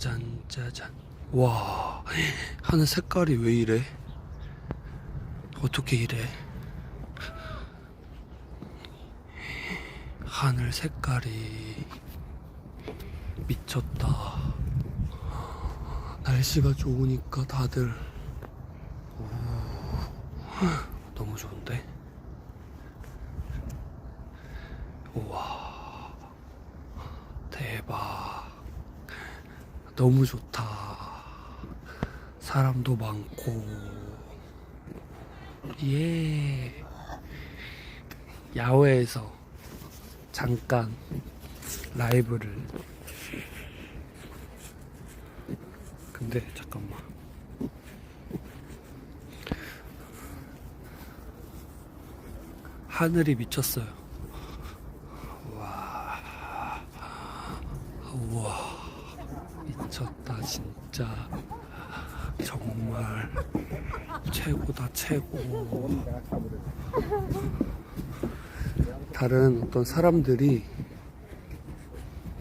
짜잔 짜잔 와 하늘 색깔이 왜 이래? 어떻게 이래? 하늘 색깔이 미쳤다. 날씨가 좋으니까 다들. 오, 너무 좋은데? 우와 대박 너무 좋다. 사람도 많고. 예. 야외에서 잠깐 라이브를. 근데 잠깐만. 하늘이 미쳤어요 와 우와 미쳤다 진짜 정말 최고 다른 어떤 사람들이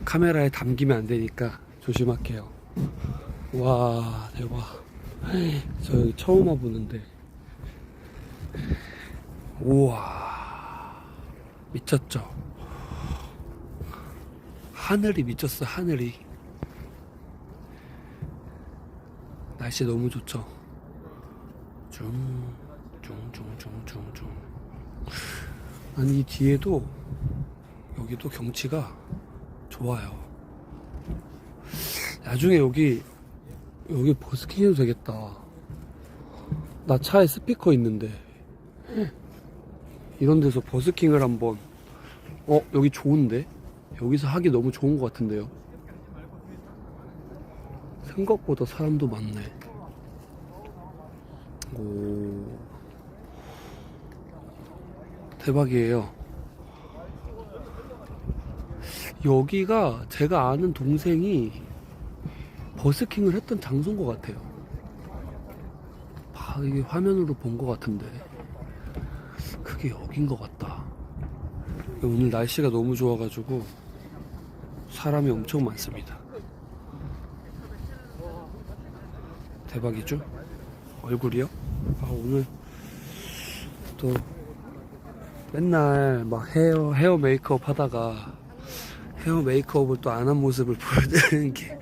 카메라에 담기면 안 되니까 조심할게요. 와 대박. 저 여기 처음 와보는데. 우와. 미쳤죠? 하늘이 미쳤어 하늘이. 날씨 너무 좋죠 중중중중중. 아니 이 뒤에도 여기도 경치가 좋아요. 나중에 여기 여기 버스킹 해도 되겠다. 나 차에 스피커 있는데. 이런 데서 버스킹을 한번. 어 여기 좋은데? 여기서 하기 너무 좋은 것 같은데요. 생각보다 사람도 많네. 오 대박이에요. 여기가 제가 아는 동생이 버스킹을 했던 장소인 것 같아요. 봐 이게 화면으로 본 것 같은데. 그게 여긴 것 같다. 오늘 날씨가 너무 좋아가지고 사람이 엄청 많습니다. 대박이죠? 얼굴이요? 아 오늘 또 맨날 막 헤어 헤어 메이크업 하다가 헤어 메이크업을 또 안 한 모습을 보여드리는 게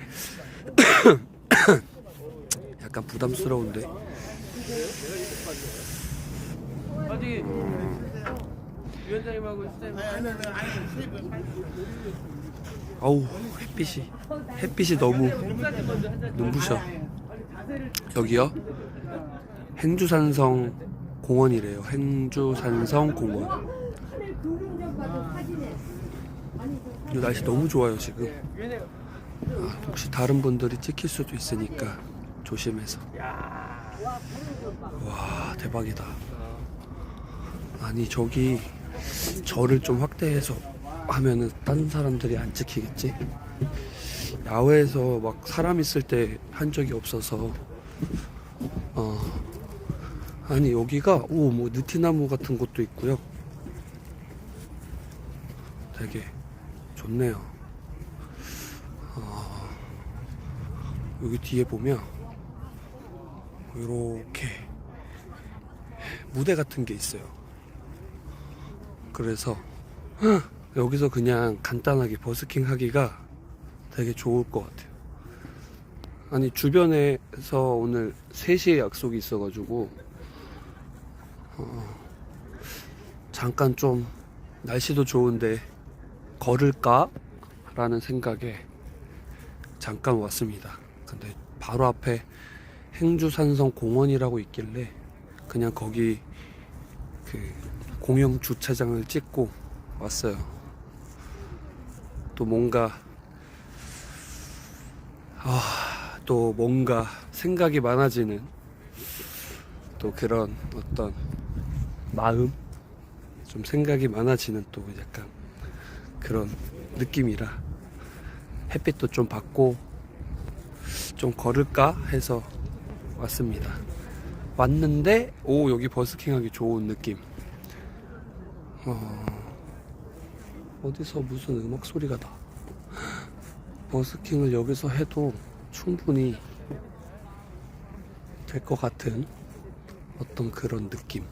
약간 부담스러운데? 위원장님하고 어우 햇빛이 햇빛이 너무 눈부셔. 여기요? 행주산성 공원이래요. 행주산성 공원. 이 날씨 너무 좋아요 지금. 아, 혹시 다른 분들이 찍힐 수도 있으니까 조심해서. 와 대박이다. 아니 저기 절을 좀 확대해서 하면은 다른 사람들이 안 찍히겠지? 야외에서 막 사람 있을 때 한 적이 없어서 어 아니 여기가 오 뭐 느티나무 같은 것도 있고요. 되게 좋네요. 어, 여기 뒤에 보면 이렇게 무대 같은 게 있어요. 그래서 여기서 그냥 간단하게 버스킹 하기가 되게 좋을 것 같아요. 아니, 주변에서 오늘 3시에 약속이 있어가지고, 어, 잠깐 좀 날씨도 좋은데 걸을까? 라는 생각에 잠깐 왔습니다. 근데 바로 앞에 행주산성 공원이라고 있길래 그냥 거기 그 공영 주차장을 찍고 왔어요. 또 뭔가 아, 또 뭔가 생각이 많아지는 또 그런 어떤 마음 좀 생각이 많아지는 또 약간 그런 느낌이라 햇빛도 좀 받고 좀 걸을까 해서 왔습니다. 왔는데 오 여기 버스킹하기 좋은 느낌. 어, 어디서 무슨 음악 소리가 나. 버스킹을 여기서 해도 충분히 될 것 같은 어떤 그런 느낌.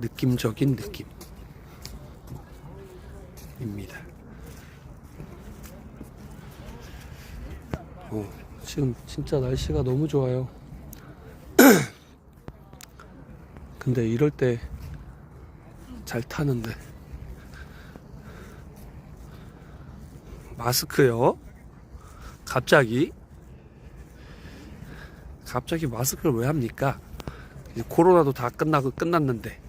느낌적인 느낌입니다. 어, 지금 진짜 날씨가 너무 좋아요. 근데 이럴 때 잘 타는데 마스크요? 갑자기? 갑자기 마스크를 왜 합니까? 코로나도 다 끝나고 끝났는데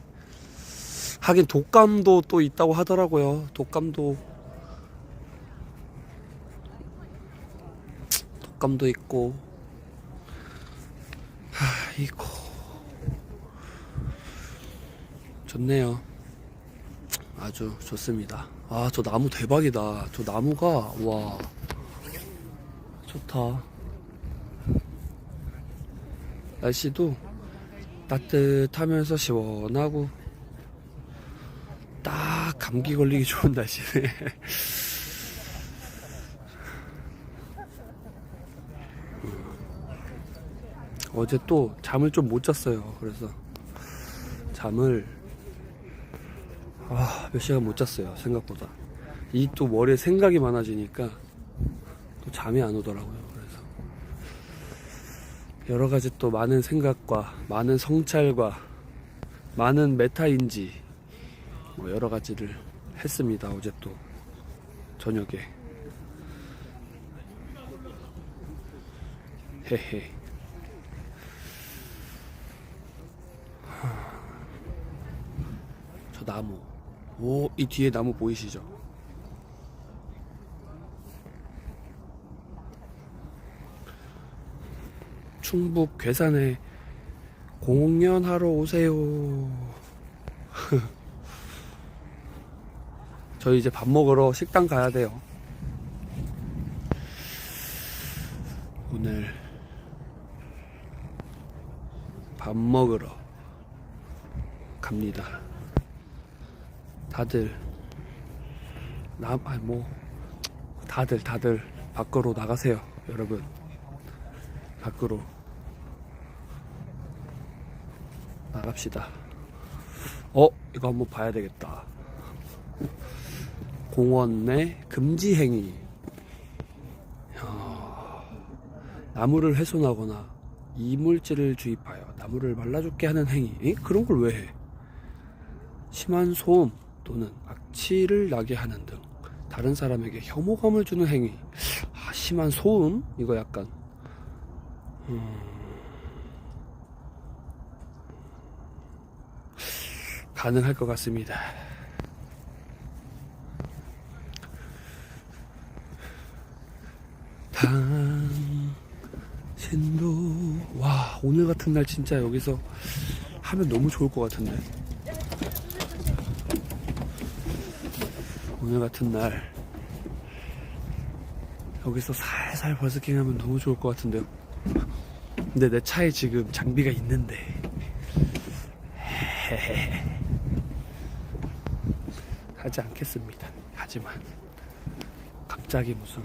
하긴 독감도 또 있다고 하더라고요. 독감도 독감도 있고 하 이거 좋네요. 아주 좋습니다. 아 저 나무 대박이다. 저 나무가 와 좋다. 날씨도 따뜻하면서 시원하고 딱 감기 걸리기 좋은 날씨네. 어제 또 잠을 좀 못 잤어요. 그래서 잠을 아, 몇 시간 못 잤어요. 생각보다. 이 또 머리에 생각이 많아지니까 또 잠이 안 오더라고요. 그래서 여러 가지 또 많은 생각과 많은 성찰과 많은 메타인지 뭐 여러 가지를 했습니다. 어제 또 저녁에. 헤헤. 저 나무. 오, 이 뒤에 나무 보이시죠? 충북 괴산에 공연하러 오세요. 저희 이제 밥 먹으러 식당 가야 돼요. 오늘 밥 먹으러 갑니다. 다들 나 아니 뭐 다들 다들 밖으로 나가세요, 여러분. 밖으로 나갑시다. 어, 이거 한번 봐야 되겠다. 공원 내 금지 행위. 야, 나무를 훼손하거나 이물질을 주입하여 나무를 말라 죽게 하는 행위. 에? 그런 걸 왜 해? 심한 소음 또는 악취를 나게 하는 등 다른 사람에게 혐오감을 주는 행위. 아, 심한 소음? 이거 약간 가능할 것 같습니다. 당신도 와 오늘 같은 날 진짜 여기서 하면 너무 좋을 것 같은데 오늘 같은 날 여기서 살살 버스킹 하면 너무 좋을 것 같은데요. 근데 내 차에 지금 장비가 있는데 하지 않겠습니다. 하지만 갑자기 무슨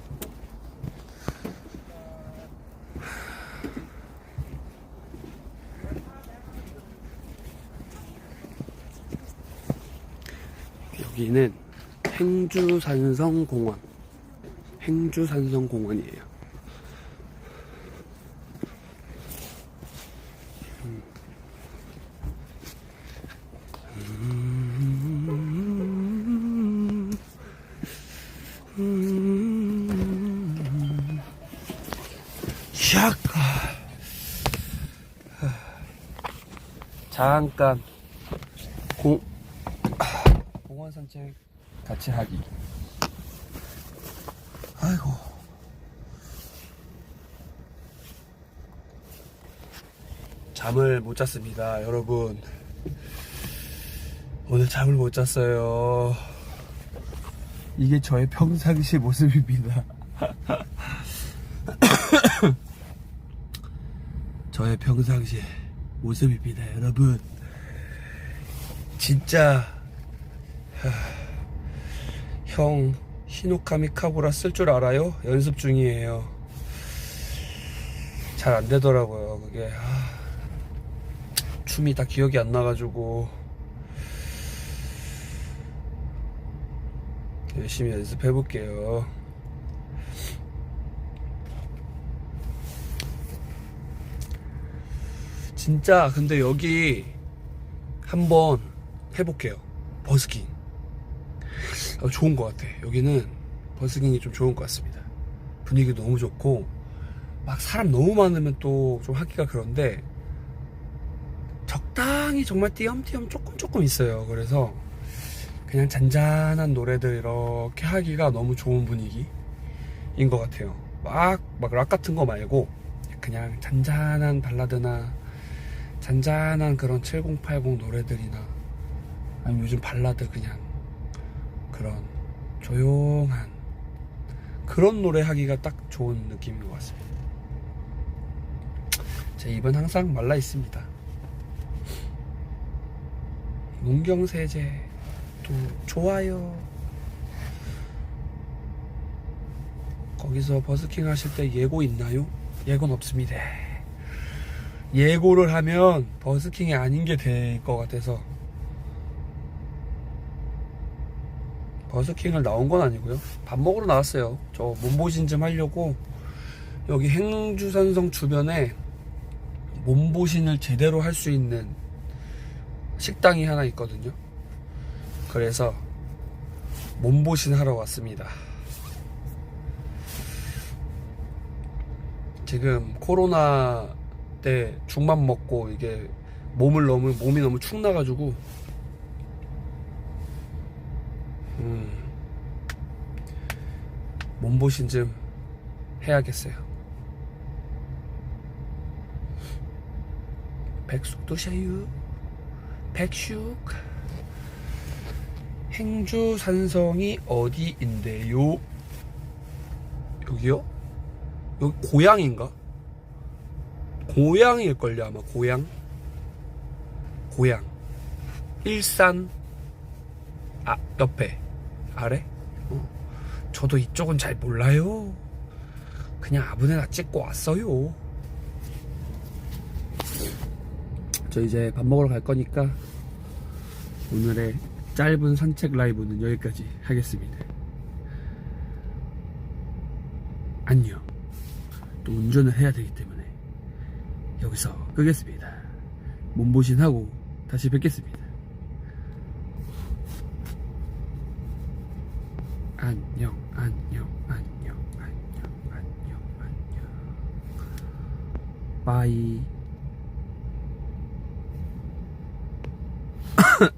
여기는 행주산성공원 행주산성공원이에요. 샥. 잠깐 공 공원 산책 같이 하기. 아이고. 잠을 못 잤습니다, 여러분. 오늘 잠을 못 잤어요. 이게 저의 평상시 모습입니다. 저의 평상시 모습입니다, 여러분. 진짜 하, 형 히노카미 카보라 쓸 줄 알아요? 연습 중이에요. 잘 안 되더라고요. 그게 아, 춤이 다 기억이 안 나가지고 열심히 연습해 볼게요. 진짜 근데 여기 한번 해볼게요. 버스킹. 어, 좋은 것 같아. 여기는 버스킹이 좀 좋은 것 같습니다. 분위기 너무 좋고 막 사람 너무 많으면 또 좀 하기가 그런데 적당히 정말 띄엄띄엄 조금 조금 있어요. 그래서 그냥 잔잔한 노래들 이렇게 하기가 너무 좋은 분위기인 것 같아요. 막 막 락 같은 거 말고 그냥 잔잔한 발라드나 잔잔한 그런 7080 노래들이나 아니면 요즘 발라드 그냥 그런 조용한 그런 노래 하기가 딱 좋은 느낌인 것 같습니다. 제 입은 항상 말라 있습니다. 문경세제 또 좋아요. 거기서 버스킹 하실 때 예고 있나요? 예고는 없습니다. 예고를 하면 버스킹이 아닌 게 될 것 같아서 버스킹을 나온 건 아니고요. 밥 먹으러 나왔어요. 저 몸보신 좀 하려고 여기 행주산성 주변에 몸보신을 제대로 할 수 있는 식당이 하나 있거든요. 그래서 몸보신 하러 왔습니다. 지금 코로나 때 죽만 먹고 이게 몸을 너무 몸이 너무 축 나가지고 음, 몸보신 좀 해야겠어요. 백숙 드셔요. 백숙. 행주 산성이 어디인데요? 여기요? 여기 고향인가? 고향일걸요 아마 고향 고향 일산 아 옆에 아래 어. 저도 이쪽은 잘 몰라요 그냥 아무데나 찍고 왔어요 저 이제 밥 먹으러 갈 거니까 오늘의 짧은 산책 라이브는 여기까지 하겠습니다 안녕 또 운전을 해야 되기 때문에 여기서 끄겠습니다. 몸보신하고 다시 뵙겠습니다. 안녕, 안녕, 안녕, 안녕, 안녕, 안녕. 바이.